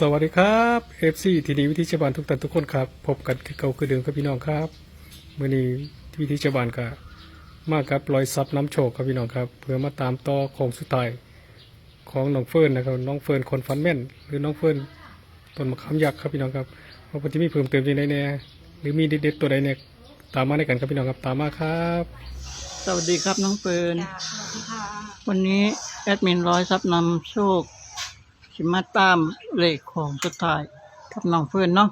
สวัสดีครับเอฟซีทีดีวิธีชาวบ้านทุกท่านทุกคนครับ พบกันคือเก่าคือเดิมครับพี่น้องครับเมื่อนี้วิธีชาวบ้านก็มากับรอยซับน้ำโชคครับพี่น้องครับเพื่อมาตามต่อของสุดท้ายของน้องเฟิร์นนะครับน้องเฟิร์นคนฟันแม่น หรือน้องเฟิร์นต้นมะขามยักษ์ครับพี่น้องครับว่าวันที่มีเพิ่มเติมที่ไหนแน่หรือมีเด็ดๆตัวใดเนี่ยตามมาในกันครับพี่น้องครับตามมาครับ สวัสดีครับน้องเฟิร์นจ้าสวัสดีค่ะวันนี้แอดมินร้อยซับนำโชค สิมาตามเลขของสุดท้ายกับน้องเฟิร์นเนาะ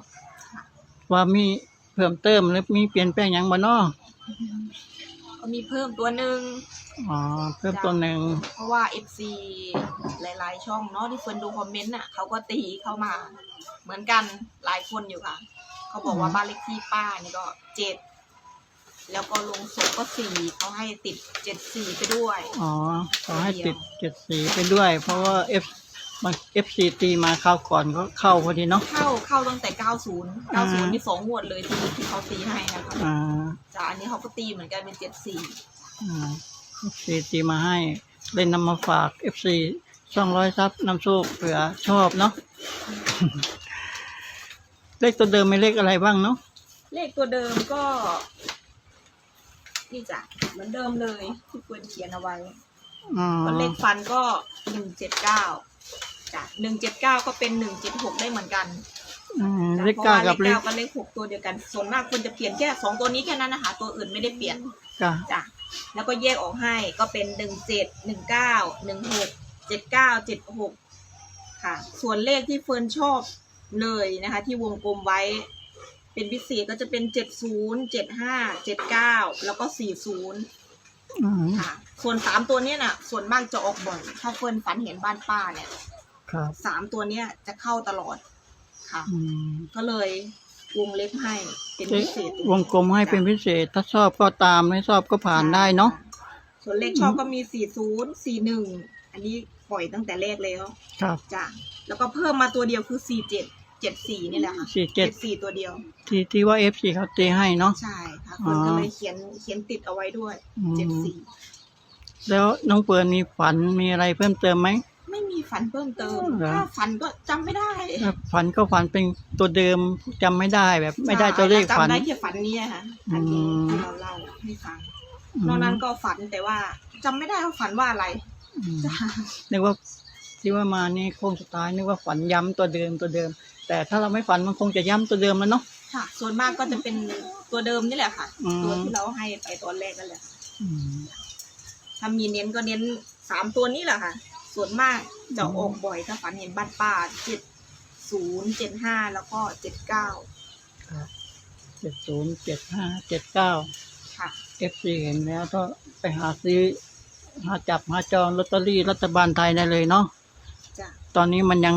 ว่ามีเพิ่มเติมหรือมีเปลี่ยนแปลงหยังบ่เนาะก็มีเพิ่มตัวหนึ่งอ๋อเพิ่มตัวหนึ่งเพราะว่า FC หลาย ๆ ช่องเนาะที่เฟิร์นดูคอมเมนต์น่ะเขาก็ตีเข้ามา เหมือนกันหลายคนอยู่ค่ะ เขาบอกว่าบ้านเลขที่ป้านี่ก็เจ็ดแล้วก็ลงศพก็สี่เขาให้ติดเจ็ดสี่ไปด้วย อ๋อขอให้ติดเจ็ดสีไปด้วย เพราะว่าเอฟ มันเอฟซีตีมาเข้าวก่อนก็เข้าพอดีเนาะ เข้าเข้าตั้งแต่ 90 90นี่สองงวดเลยที่ที่เขาตีให้นะคะอ่าจ้าอันนี้เขาก็ตีเหมือนกันเป็นเจ็ดสี่อ่าเอฟซีตีมาให้เล่นนำมาฝากเอฟซีช่องร้อยซับนำโชคเผื่อชอบเนาะ เลขตัวเดิมไม่เลขอะไรบ้างเนาะเลขตัวเดิมก็ นี่จ้ะเหมือนเดิมเลยที่เฟิร์นเขียนเอาไว้อ๋อก็เลขฟันก็หนึ่งเจ็ดเก้าจ้ะหนึ่งเจ็ดเก้าก็เป็นหนึ่งเจ็ดหกได้เหมือนกันอืมจ้ะเลขเก้าพระว่กับเลเลขขเก้ากับเลขหกตัวเดียวกัน ส่วนมากคุณจะเปลี่ยนแค่สองตัวนี้แค่นั้นนะคะ ตัวอื่นไม่ได้เปลี่ยนจ้ะจ้ะแล้วก็แยกออกให้ก็เป็นหนึ่งเจ็ดหนึ่งเก้าหนึ่งหกเจ็ดเก้าเจ็ดหกค่ะ ส่วนเลขที่เฟิร์นชอบเลยนะคะ ที่วงกลมไว้ เป็นพิเศษก็จะเป็นเจ็ดศูนย์เจ็ดห้าเจ็ดเก้าแล้วก็สี่ศูนย์ อืมค่ะส่วนสามตัวเนี้ยน่ะ ส่วนมากจะออกบ่อย ถ้าเฟิร์นฝันเห็นบ้านป้าเนี่ย ครับสามตัวเนี้ยจะเข้าตลอดค่ะ อืมก็เลยวงเล็บให้เป็นพิเศษวงกลมให้เป็นพิเศษ ถ้าชอบก็ตามไม่ชอบก็ผ่านได้เนาะ ส่วนเลขชอบก็มีสี่ศูนย์สี่หนึ่งอันนี้ปล่อยตั้งแต่แรกแล้วครับจ้ะแล้วก็เพิ่มมาตัวเดียวคือสี่เจ็ดเจ็ดสี่นี่แหละค่ะสี่เจ็ดสี่ตัวเดียว ที่ที่ว่าเอฟซีเขาตีให้เนาะใช่ค่ะอ๋คอนก็เลยเขียนเขียนติดเอาไว้ด้วยอืมเจ็ดสี่แล้วน้องเฟิร์นมีฝันมีอะไรเพิ่มเติมไหมไม่มีฝันเพิ่มเติมเหรอ ถ้าฝันก็จำไม่ได้ถ้าฝันก็ฝันเป็นตัวเดิมจำไม่ได้แบบ ไม่ได้ตัวเลขฝัน จำได้แค่ฝันเนี้ค่ะอันนี้อืม ที่เราเล่าให้ฟังนอกนั้นก็ฝันแต่ว่าจำไม่ได้ว่าฝันว่าอะไรอืมจ้ะนึกว่าที่ว่ามานี่โค้งสุดท้ายนึกว่าฝันย้ำตัวเดิมตัวเดิม แต่ถ้าเราไม่ฝันมันคงจะย้ำตัวเดิมแล้วเนาะ ค่ะ ส่วนมากก็จะเป็นตัวเดิมนี่แหละค่ะ อืม ตัวที่เราให้ไปตอนแรกนั่นแหละ อืม ถ้ามีเน้นก็เน้นสามตัวนี้แหละค่ะ ส่วนมากจะออกบ่อยถ้าฝันเห็นบ้านป้าเจ็ดศูนย์เจ็ดห้าแล้วก็เจ็ดเก้าเจ็ดศูนย์เจ็ดห้าเจ็ดเก้าค่ะเอฟซีเห็นแล้วก็ไปหาซื้อ หาจับหาจองลอตเตอรี่รัฐบาลไทยได้เลยเนาะจ้ะตอนนี้มันยัง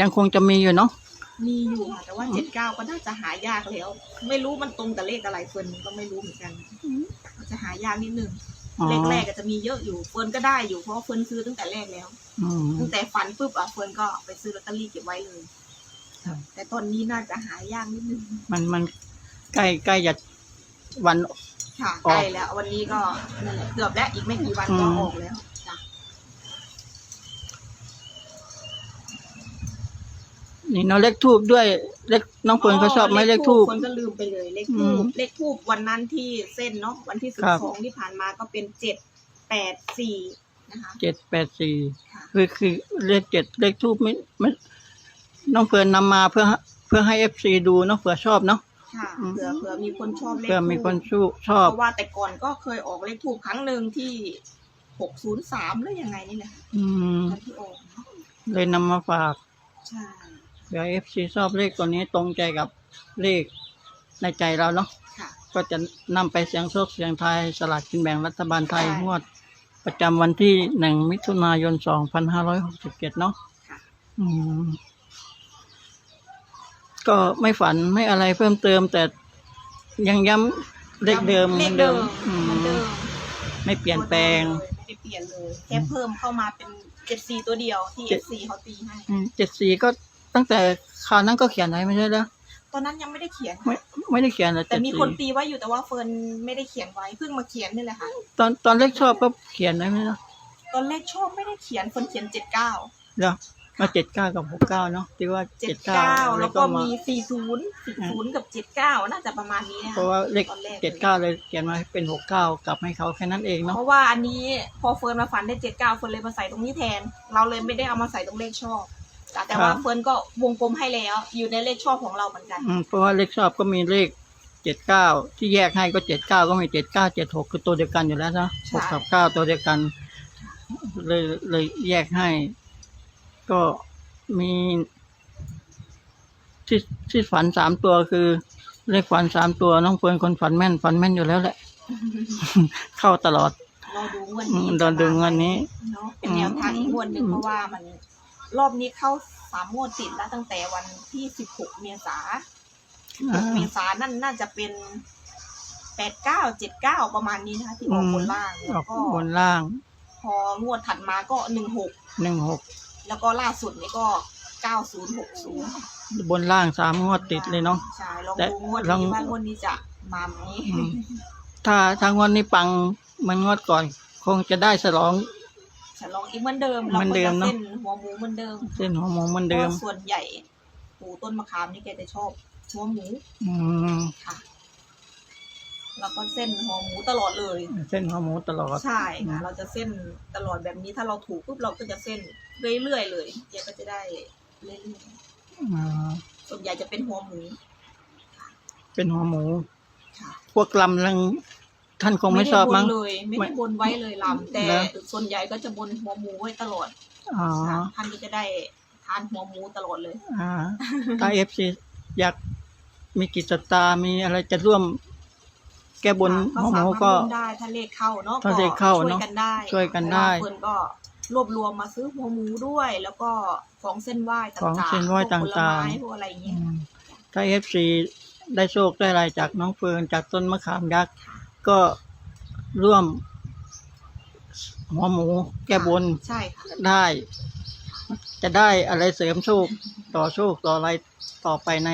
ยังคงจะมีอยู่เนาะมีอยู่ค่ะแต่ว่าเจ็ดเก้าก็น่าจะหายากแล้ว ไม่รู้มันตรงกับเลขอะไรเฟิร์นก็ไม่รู้เหมือนกันมันจะหายากนิดนึงอ๋อเลข แรกก็จะมีเยอะอยู่เฟิร์นก็ได้อยู่เพราะว่าเฟิร์นซื้อตั้งแต่แรกแล้วอืมตั้งแต่ฝันปุ๊บอะเฟิร์นก็ไปซื้อลอตเตอรี่เก็บไว้เลยครับแต่ตอนนี้น่าจะหายากนิดนึงมันมันใกล้ใกล้จะวันค่ะออกใกล้แล้ว วันนี้ก็นั่นแหละเกือบแล้วอีกไม่กี่วันก็อืมออกแล้วจ้ะนี่เนาะเลขทูบด้วย เลขน้องเฟิร์นเขาชอบไหมเลขทูบ คนก็ลืมไปเลยเลขอืทูมบเลขทูบวันนั้นที่เส้นเนาะวันที่สิครับบสองที่ผ่านมาก็เป็นเจ็ดแปดสี่นะคะเจ็ดแปดสี่ค่ะ คือคือเลขเจ็ดเลขทูบไม่ไม่น้องเฟิร์นนำมาเพื่อเพื่อให้เอฟซีดูเนาะเผื่อชอบเนาะค่ะอืมเผื่อเผื่อมีคนชอบเลขเผื่อมีคนทูบชูชอบเพราะว่าแต่ก่อนก็เคยออกเลขทูบครั้งหนึ่งที่หกศูนย์สามหรือยังไงนี่แหละอืม ตอนที่ออกเนอะเลยนำมาฝาก ใช่ เผื่อเอฟซีชอบเลขตัวนี้ตรงใจกับเลขในใจเราเนาะค่ะ ก็จะนำไปเสียงโชคเสียงไทายสลากกินแบ่งรัฐบาลไทยใช่ งวด ประจำวันที่หนึ่งมิถุนายนสองพันห้าร้อยหกสิบเจ็ดเนาะค่ะ อืม ก็ไม่ฝันไม่อะไรเพิ่มเติม แต่ยังย้ำเลขเดิมเลขหอนเดิมอืเหมือนเดิมไม่เปลี่ยนแปลง ไม่ได้เปลี่ยนเลย แค่เพิ่มเข้ามาเป็นเจ็ดสี่ตัวเดียวที่เจ็เอดฟซีเขาตีให้ เจ็ดสี่ก็ ตั้งแต่คราวนั้นก็เขียนไว้ไม่ใช่แล้วตอนนั้นยังไม่ได้เขียนไม่ไม่ได้เขียนเลยแต่เจ็ดมีสี่คนตีไว้อยู่แต่ว่าเฟิร์นไม่ได้เขียนไว้เพิ่งมาเขียนนี่แหละค่ะ ตอนตอนเลขชอบก็เขียนไว้ไหมล่ะตอนแรกชอบไม่ได้เขียนเฟิร์นเขียนเจ็ดเก้าเหรอก็เจ็ดเก้ากับหกเก้าเนาะที่ว่าเจ็เจ็ดดเก้าเก้าแล้แล้ววก็ก็มามีสี่ศูนย์สี่ศูนย์กับเจ็ดเก้าน่าจะประมาณนี้นะคะเพราะว่าเลขตอนแรกเจ็ดเก้าเลยเขียนมาให้เป็นหกเก้ากลับให้เขาแค่นั้นเองเนาะเพราะว่าอันนี้พอเฟิร์นมาฝันได้เจ็ดเก้าเฟิร์นเลยมาใส่ตรงนี้แทน เราเลยไม่ได้เอามาใส่ตรงเลขชอบ แต่แต่ว่าเฟิร์นก็วงกลมให้แล้ว อยู่ในเลขชอบของเราเหมือนกัน อืมเพราะว่าเลขชอบก็มีเลขเจ็ดเก้าที่แยกให้ก็เจ็ดเก้าก็มีเจ็ดเก้าเจ็ดหกคือตัวเดียวกันอยู่แล้วเนาะใช่ หกกับเก้าตัวเดียวกัน เลยเลยแยกให้ ก็มีที่ที่ฝันสามตัวคือ เลขฝันสามตัวน้องเฟิร์นคนฝันแม่นฝันแม่นอยู่แล้วแหละ เข้าตลอดรอดูงวดอืนี้มรอดูงวดนี้ เนาะเป็นแนวทางอีกงวดหนึ่งอืม เพราะว่ามัน รอบนี้เข้าสามงวดติดแล้วตั้งแต่วันที่สิบหกเมษาอ่าเมษานั่นน่าจะเป็นแปดเก้าเจ็ดเก้าประมาณนี้นะคะที่ออกบนล่างอแล้อวกก็บนล่างพองวดถัดมาก็หนึ่งหกหนึ่งหกแล้วก็ล่าสุดนี่ก็เก้าศูนย์หกศูนย์บนล่างสามงวดติดเลยเนาะ ใช่ลองแต่ดูงวดลอง นี้ว่างวดนี้จะมาไหม อืมถ้าทางงวดนี้ปังเหมันงวดก่อน คงจะได้ฉลอง จะลองอีกเหมือนเดิมเหมือนเดิมเนอะเส้นหัวหมูเหมือนเดิมเส้นหัวหมูเหมันเพเดิราะมว่าส่วนใหญ่ปู่ต้นมะขามนี่แกจะชอบหัวหมูอืมค่ะ แล้วก็เส้นหัวหมูตลอดเลย เส้นหัวหมูตลอด ใช่ค่ะอืมเราจะเส้นตลอดแบบนี้ถ้าเราถูกปุ๊บเราก็จะเส้นเรื่อยๆเลยแกก็จะได้เรื่อยอ่า ๆส่วนใหญ่จะเป็นหัวหมูเป็นหัวหมู ค่ะ พวกลำลัง ท่านคงไม่ชอบมั้งด้บนเลยไม่ไม่ได้บนไว้เลยลำแต่นะส่วนใหญ่ก็จะบนหัวหมูไว้ตลอดอ๋อค่ะท่านก็จะได้ทานหัวหมูตลอดเลยอ่าถ้าเอฟซีอยากมีกิจตามีอะไรจะร่วม แก้บนค่ะหัวหมูสาารถก็ร่วมได้ถ้าเลขเข้าเนาะถ้าเลขเข้าช่วยเนอะกันได้ช่วยกันได้เพราะว่าเพิ่นก็รวบรวมมาซื้อหัวหมูด้วย แล้วก็ของเส้นไหว้ต่างๆของเส้นไหว้พวกผลต่างไม้ๆพวกอะไรอย่างเงี้ยอืมถ้าเอฟซีได้โชคได้อะไรจากน้องเฟิร์นจากต้นมะขามยักษ์ ก็ร่วมหัวหมูแก้บนใช่ค่ะได้ จะได้อะไรเสริมโชค ต่อโชคต่ออะไรต่อไปใน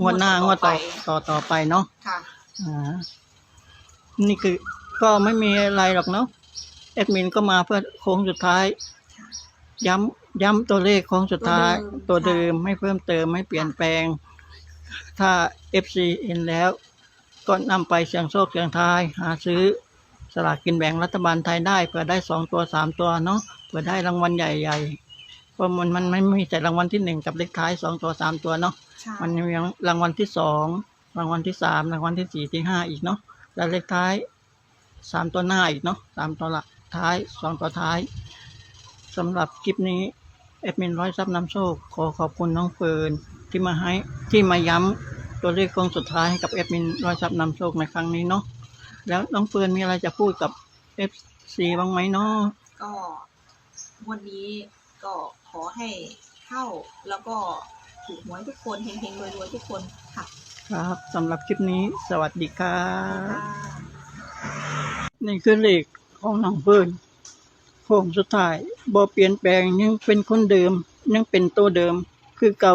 งวดหน้างวดต่อต่อต่อไปเนาะค่ะอ่านี่คือก็ไม่มีอะไรหรอกเนาะแอดมินก็มาเพื่อโค้งสุดท้าย ย้ำย้ำตัวเลขโค้งสุดท้าย ตัตัววเดิเดิมมไม่เพิ่มเติมไม่เปลี่ยนแปลง ถ้า FC เห็นแล้ว ก็นำไปเสี่ยงโชคเสี่ยงทาย หาซื้อสลากกินแบ่งรัฐบาลไทยได้เผื่อได้สองตัวสามตัวเนาะเผื่อได้รางวัลใหญ่ๆเพราะมันมันไม่มีแต่รางวัลที่หนึ่งกับเลขท้ายสองตัวสามตัวเนาะใช่มันยังมีรางวัลที่สองรางวัลที่สามรางวัลที่สี่ที่ห้าอีกเนาะแล้วเลขท้ายสามตัวหน้าอีกเนาะสามตัวละท้ายสองตัวท้ายสำหรับคลิปนี้แอดมินร้อยซับน้ำโชคขอขอบคุณน้องเฟิร์นที่มาให้ที่มาย้ำ ตัวเลขโค้งสุดท้ายให้กับแอดมินร้อยซับน้ำโชคในครั้งนี้เนาะแล้วน้องเฟิร์นมีอะไรจะพูดกับเอฟซีบ้างไหมเนาะก็วันนี้ก็ขอให้เข้าแล้วก็ถูกหวยทุกคนเฮงๆรวยๆทุกคนค่ะครับสำหรับคลิปนี้สวัสดีครับค่ะนี่คือเลขของน้องเฟิร์นโค้งสุดท้ายบ่เปลี่ยนแปลงยังเป็นคนเดิมยังเป็นตัวเดิมคือเก่า